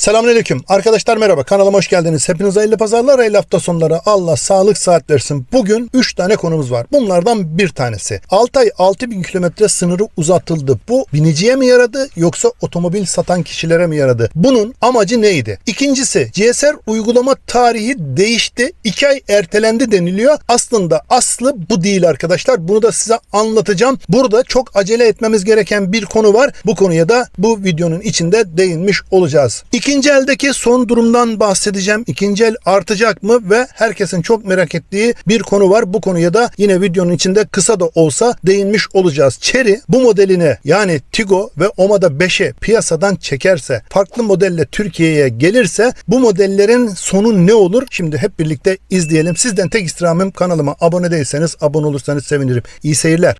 Selamünaleyküm. Arkadaşlar merhaba. Kanalıma hoş geldiniz. Hepinize hayırlı pazarlar, hayırlı hafta sonları. Allah sağlık saat versin. Bugün 3 tane konumuz var. Bunlardan bir tanesi. Altay 6000 kilometre sınırı uzatıldı. Bu biniciye mi yaradı yoksa otomobil satan kişilere mi yaradı? Bunun amacı neydi? İkincisi GSR uygulama tarihi değişti. 2 ay ertelendi deniliyor. Aslında aslı bu değil arkadaşlar. Bunu da size anlatacağım. Burada çok acele etmemiz gereken bir konu var. Bu konuya da bu videonun içinde değinmiş olacağız. İkinci eldeki son durumdan bahsedeceğim. İkinci el artacak mı ve herkesin çok merak ettiği bir konu var. Bu konuya da yine videonun içinde kısa da olsa değinmiş olacağız. Chery bu modelini yani Tigo ve Omada 5'i piyasadan çekerse, farklı modelle Türkiye'ye gelirse bu modellerin sonu ne olur? Şimdi hep birlikte izleyelim. Sizden tek istirhamım kanalıma abone değilseniz abone olursanız sevinirim. İyi seyirler.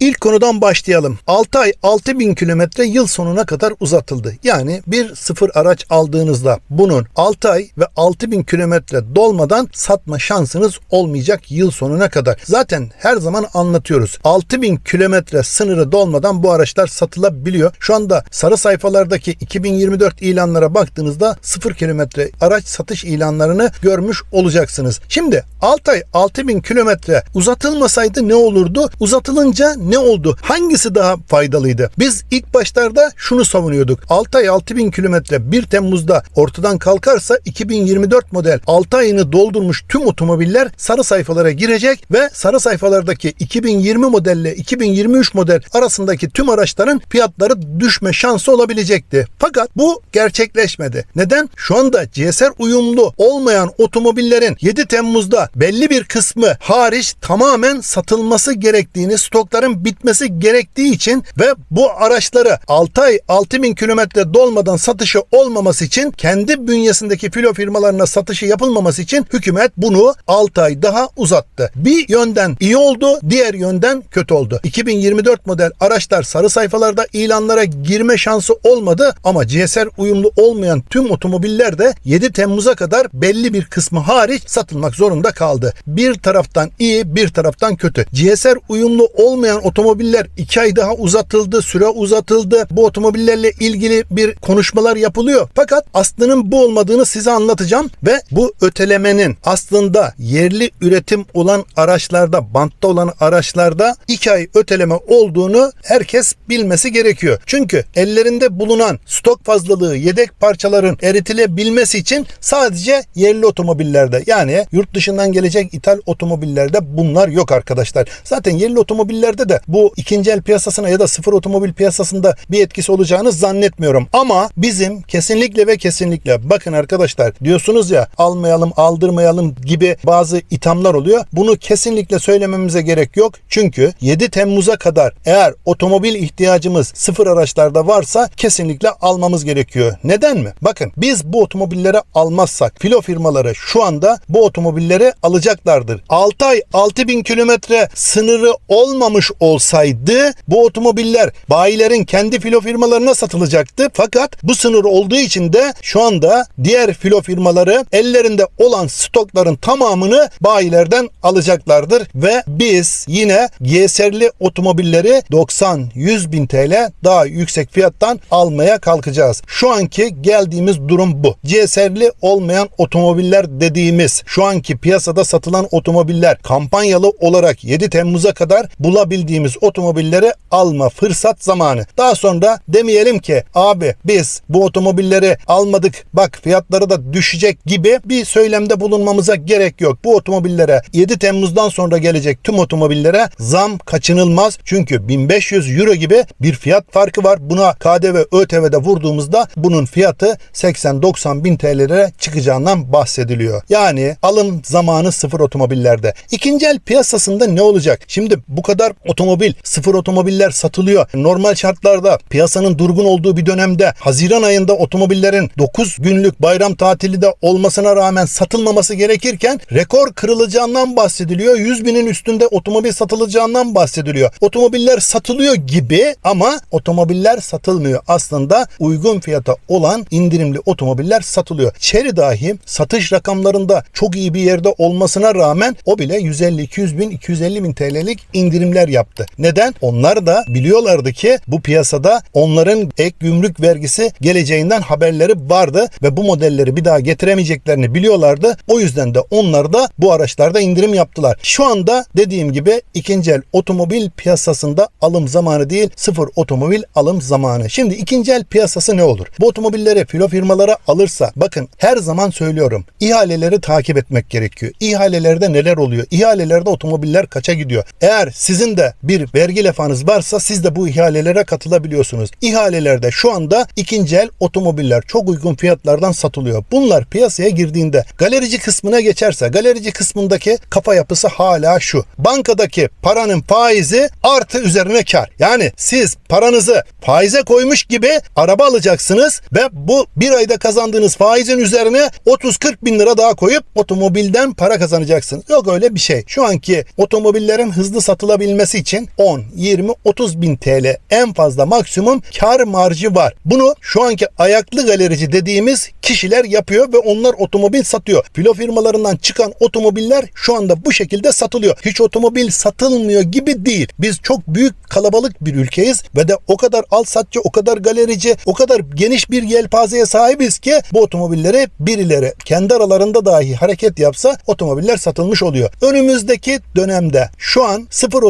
İlk konudan başlayalım. 6 ay 6000 kilometre yıl sonuna kadar uzatıldı. Yani bir sıfır araç aldığınızda bunun 6 ay ve 6000 kilometre dolmadan satma şansınız olmayacak yıl sonuna kadar. Zaten her zaman anlatıyoruz. 6000 kilometre sınırı dolmadan bu araçlar satılabiliyor. Şu anda sarı sayfalardaki 2024 ilanlara baktığınızda 0 kilometre araç satış ilanlarını görmüş olacaksınız. Şimdi 6 ay 6000 kilometre uzatılmasaydı ne olurdu? Uzatılınca ne oldu? Hangisi daha faydalıydı? Biz ilk başlarda şunu savunuyorduk. 6 ay 6000 kilometre 1 Temmuz'da ortadan kalkarsa 2024 model 6 ayını doldurmuş tüm otomobiller sarı sayfalara girecek ve sarı sayfalardaki 2020 modelle 2023 model arasındaki tüm araçların fiyatları düşme şansı olabilecekti. Fakat bu gerçekleşmedi. Neden? Şu anda GSR uyumlu olmayan otomobillerin 7 Temmuz'da belli bir kısmı hariç tamamen satılması gerektiğini, stokların bitmesi gerektiği için ve bu araçları 6 ay 6000 kilometre dolmadan satışı olmaması için kendi bünyesindeki filo firmalarına satışı yapılmaması için hükümet bunu 6 ay daha uzattı. Bir yönden iyi oldu, diğer yönden kötü oldu. 2024 model araçlar sarı sayfalarda ilanlara girme şansı olmadı ama GSR uyumlu olmayan tüm otomobiller de 7 Temmuz'a kadar belli bir kısmı hariç satılmak zorunda kaldı. Bir taraftan iyi, bir taraftan kötü. GSR uyumlu olmayan otomobiller 2 ay daha uzatıldı, süre uzatıldı. Bu otomobillerle ilgili bir konuşmalar yapılıyor. Fakat aslının bu olmadığını size anlatacağım ve bu ötelemenin aslında yerli üretim olan araçlarda, bantta olan araçlarda 2 ay öteleme olduğunu herkes bilmesi gerekiyor. Çünkü ellerinde bulunan stok fazlalığı, yedek parçaların eritilebilmesi için sadece yerli otomobillerde yani yurt dışından gelecek ithal otomobillerde bunlar yok arkadaşlar. Zaten yerli otomobillerde de bu ikinci el piyasasına ya da sıfır otomobil piyasasında bir etkisi olacağını zannetmiyorum. Ama bizim kesinlikle ve kesinlikle bakın arkadaşlar diyorsunuz ya almayalım aldırmayalım gibi bazı ithamlar oluyor. Bunu kesinlikle söylememize gerek yok. Çünkü 7 Temmuz'a kadar eğer otomobil ihtiyacımız sıfır araçlarda varsa kesinlikle almamız gerekiyor. Neden mi? Bakın biz bu otomobilleri almazsak filo firmaları şu anda bu otomobilleri alacaklardır. 6 ay 6000 kilometre sınırı olmamış olsaydı bu otomobiller bayilerin kendi filo firmalarına satılacaktı. Fakat bu sınır olduğu için de şu anda diğer filo firmaları ellerinde olan stokların tamamını bayilerden alacaklardır ve biz yine GSR'li otomobilleri 90-100 bin TL daha yüksek fiyattan almaya kalkacağız. Şu anki geldiğimiz durum bu. GSR'li olmayan otomobiller dediğimiz şu anki piyasada satılan otomobiller kampanyalı olarak 7 Temmuz'a kadar bulabildiğimiz otomobilleri alma fırsat zamanı. Daha sonra demeyelim ki abi biz bu otomobilleri almadık bak fiyatları da düşecek gibi bir söylemde bulunmamıza gerek yok. Bu otomobillere 7 Temmuz'dan sonra gelecek tüm otomobillere zam kaçınılmaz. Çünkü 1500 euro gibi bir fiyat farkı var. Buna KDV ÖTV'de vurduğumuzda bunun fiyatı 80-90 bin TL'lere çıkacağından bahsediliyor. Yani alım zamanı sıfır otomobillerde. İkinci el piyasasında ne olacak? Şimdi bu kadar otomobil, sıfır otomobiller satılıyor. Normal şartlarda piyasanın durgun olduğu bir dönemde Haziran ayında otomobillerin 9 günlük bayram tatili de olmasına rağmen satılmaması gerekirken rekor kırılacağından bahsediliyor. 100 binin üstünde otomobil satılacağından bahsediliyor. Otomobiller satılıyor gibi ama otomobiller satılmıyor. Aslında uygun fiyata olan indirimli otomobiller satılıyor. Chery dahi satış rakamlarında çok iyi bir yerde olmasına rağmen o bile 150-200 bin 250 bin TL'lik indirimler yaptı. Yaptı. Neden? Onlar da biliyorlardı ki bu piyasada onların ek gümrük vergisi geleceğinden haberleri vardı ve bu modelleri bir daha getiremeyeceklerini biliyorlardı. O yüzden de onlar da bu araçlarda indirim yaptılar. Şu anda dediğim gibi ikinci el otomobil piyasasında alım zamanı değil sıfır otomobil alım zamanı. Şimdi ikinci el piyasası ne olur? Bu otomobilleri filo firmalara alırsa bakın her zaman söylüyorum ihaleleri takip etmek gerekiyor. İhalelerde neler oluyor? İhalelerde otomobiller kaça gidiyor? Eğer sizin de bir vergi lefanız varsa siz de bu ihalelere katılabiliyorsunuz. İhalelerde şu anda ikinci el otomobiller çok uygun fiyatlardan satılıyor. Bunlar piyasaya girdiğinde galerici kısmına geçerse galerici kısmındaki kafa yapısı hala şu. Bankadaki paranın faizi artı üzerine kar. Yani siz paranızı faize koymuş gibi araba alacaksınız ve bu bir ayda kazandığınız faizin üzerine 30-40 bin lira daha koyup otomobilden para kazanacaksınız. Yok öyle bir şey. Şu anki otomobillerin hızlı satılabilmesi 10, 20, 30 bin TL en fazla maksimum kar marjı var. Bunu şu anki ayaklı galerici dediğimiz kişiler yapıyor ve onlar otomobil satıyor. Filo firmalarından çıkan otomobiller şu anda bu şekilde satılıyor. Hiç otomobil satılmıyor gibi değil. Biz çok büyük kalabalık bir ülkeyiz ve de o kadar al satçı, o kadar galerici, o kadar geniş bir yelpazeye sahibiz ki bu otomobilleri birileri kendi aralarında dahi hareket yapsa otomobiller satılmış oluyor. Önümüzdeki dönemde şu an sıfır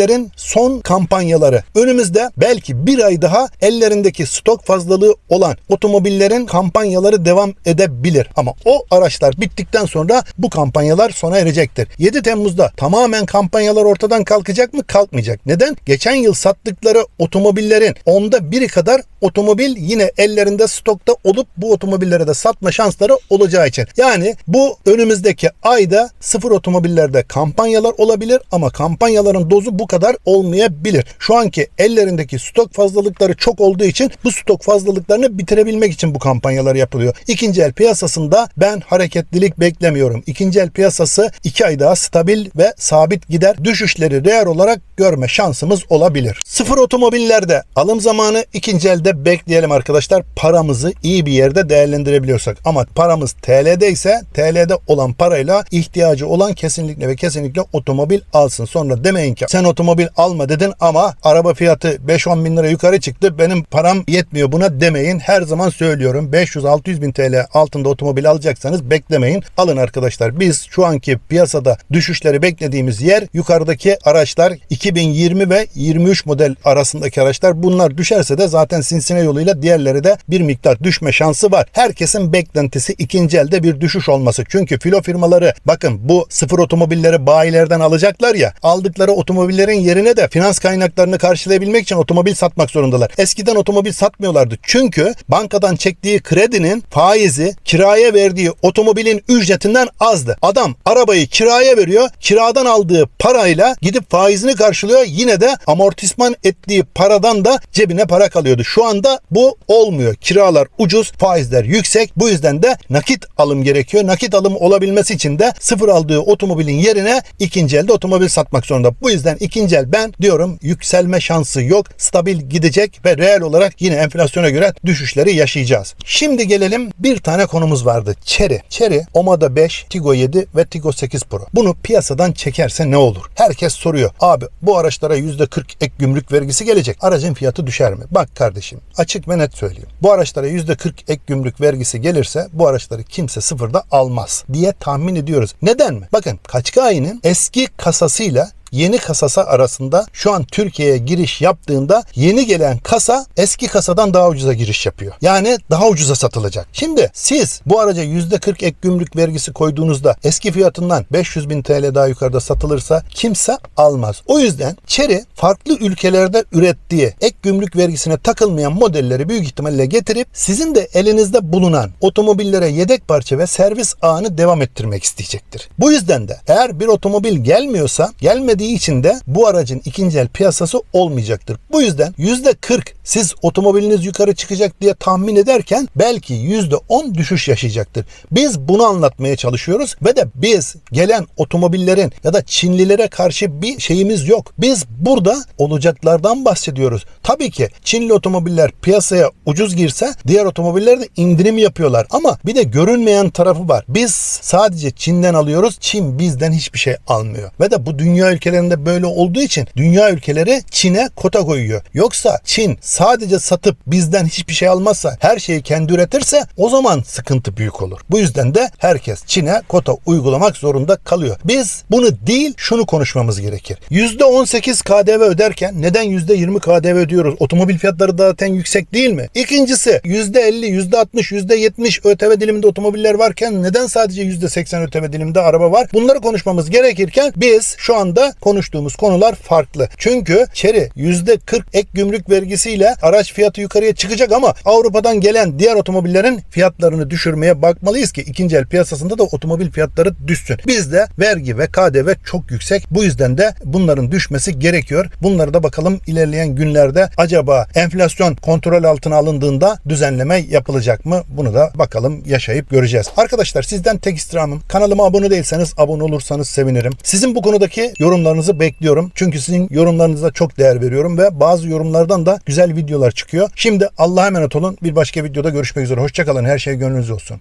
otomobillerin son kampanyaları. Önümüzde belki bir ay daha ellerindeki stok fazlalığı olan otomobillerin kampanyaları devam edebilir. Ama o araçlar bittikten sonra bu kampanyalar sona erecektir. 7 Temmuz'da tamamen kampanyalar ortadan kalkacak mı? Kalkmayacak. Neden? Geçen yıl sattıkları otomobillerin onda biri kadar otomobil yine ellerinde stokta olup bu otomobillere de satma şansları olacağı için. Yani bu önümüzdeki ayda sıfır otomobillerde kampanyalar olabilir ama kampanyaların dozu bu kadar olmayabilir. Şu anki ellerindeki stok fazlalıkları çok olduğu için bu stok fazlalıklarını bitirebilmek için bu kampanyalar yapılıyor. İkinci el piyasasında ben hareketlilik beklemiyorum. İkinci el piyasası 2 ay daha stabil ve sabit gider. Düşüşleri reel olarak görme şansımız olabilir. Sıfır otomobillerde alım zamanı ikinci elde bekleyelim arkadaşlar. Paramızı iyi bir yerde değerlendirebiliyorsak. Ama paramız TL'de ise TL'de olan parayla ihtiyacı olan kesinlikle ve kesinlikle otomobil alsın. Sonra demeyin ki sen otomobil alma dedin ama araba fiyatı 5-10 bin lira yukarı çıktı. Benim param yetmiyor buna demeyin. Her zaman söylüyorum 500-600 bin TL altında otomobil alacaksanız beklemeyin. Alın arkadaşlar. Biz şu anki piyasada düşüşleri beklediğimiz yer yukarıdaki araçlar 2020 ve 23 model arasındaki araçlar. Bunlar düşerse de zaten sinsine yoluyla diğerleri de bir miktar düşme şansı var. Herkesin beklentisi ikinci elde bir düşüş olması. Çünkü filo firmaları bakın bu sıfır otomobilleri bayilerden alacaklar ya aldıkları otomobillerin yerine de finans kaynaklarını karşılayabilmek için otomobil satmak zorundalar. Eskiden otomobil satmıyorlardı. Çünkü bankadan çektiği kredinin faizi kiraya verdiği otomobilin ücretinden azdı. Adam arabayı kiraya veriyor. Kiradan aldığı parayla gidip faizini karşılıyor. Yine de amortisman ettiği paradan da cebine para kalıyordu. Şu anda bu olmuyor. Kiralar ucuz, faizler yüksek. Bu yüzden de nakit alım gerekiyor. Nakit alım olabilmesi için de sıfır aldığı otomobilin yerine ikinci elde otomobil satmak zorunda. Bu yüzden ikinci el ben diyorum yükselme şansı yok. Stabil gidecek ve reel olarak yine enflasyona göre düşüşleri yaşayacağız. Şimdi gelelim bir tane konumuz vardı. Chery. Chery Omada 5, Tigo 7 ve Tigo 8 Pro. Bunu piyasadan çekerse ne olur? Herkes soruyor. Abi bu araçlara %40 ek gümrük vergisi gelecek. Aracın fiyatı düşer mi? Bak kardeşim açık ve net söyleyeyim. Bu araçlara %40 ek gümrük vergisi gelirse bu araçları kimse sıfırda almaz diye tahmin ediyoruz. Neden mi? Bakın Kaçkai'nin eski kasasıyla yeni kasası arasında şu an Türkiye'ye giriş yaptığında yeni gelen kasa eski kasadan daha ucuza giriş yapıyor. Yani daha ucuza satılacak. Şimdi siz bu araca %40 ek gümrük vergisi koyduğunuzda eski fiyatından 500 bin TL daha yukarıda satılırsa kimse almaz. O yüzden Chery farklı ülkelerde ürettiği ek gümrük vergisine takılmayan modelleri büyük ihtimalle getirip sizin de elinizde bulunan otomobillere yedek parça ve servis ağını devam ettirmek isteyecektir. Bu yüzden de eğer bir otomobil gelmiyorsa gelmediği için de bu aracın ikinci el piyasası olmayacaktır. Bu yüzden %40 siz otomobiliniz yukarı çıkacak diye tahmin ederken belki %10 düşüş yaşayacaktır. Biz bunu anlatmaya çalışıyoruz ve de biz gelen otomobillerin ya da Çinlilere karşı bir şeyimiz yok. Biz burada olacaklardan bahsediyoruz. Tabii ki Çinli otomobiller piyasaya ucuz girse diğer otomobiller de indirim yapıyorlar. Ama bir de görünmeyen tarafı var. Biz sadece Çin'den alıyoruz. Çin bizden hiçbir şey almıyor. Ve de bu dünya ülkeleri ülkelerinde böyle olduğu için dünya ülkeleri Çin'e kota koyuyor. Yoksa Çin sadece satıp bizden hiçbir şey almazsa her şeyi kendi üretirse o zaman sıkıntı büyük olur. Bu yüzden de herkes Çin'e kota uygulamak zorunda kalıyor. Biz bunu değil şunu konuşmamız gerekir. %18 KDV öderken neden %20 KDV ödüyoruz? Otomobil fiyatları zaten yüksek değil mi? İkincisi %50, %60, %70 ÖTV diliminde otomobiller varken neden sadece %80 ÖTV diliminde araba var? Bunları konuşmamız gerekirken biz şu anda konuştuğumuz konular farklı. Çünkü Chery %40 ek gümrük vergisiyle araç fiyatı yukarıya çıkacak ama Avrupa'dan gelen diğer otomobillerin fiyatlarını düşürmeye bakmalıyız ki ikinci el piyasasında da otomobil fiyatları düşsün. Bizde vergi ve KDV çok yüksek. Bu yüzden de bunların düşmesi gerekiyor. Bunları da bakalım ilerleyen günlerde acaba enflasyon kontrol altına alındığında düzenleme yapılacak mı? Bunu da bakalım yaşayıp göreceğiz. Arkadaşlar sizden tek istirhamım kanalıma abone değilseniz abone olursanız sevinirim. Sizin bu konudaki yorumlarınızı bekliyorum. Çünkü sizin yorumlarınıza çok değer veriyorum ve bazı yorumlardan da güzel videolar çıkıyor. Şimdi Allah'a emanet olun. Bir başka videoda görüşmek üzere. Hoşçakalın. Her şey gönlünüzce olsun.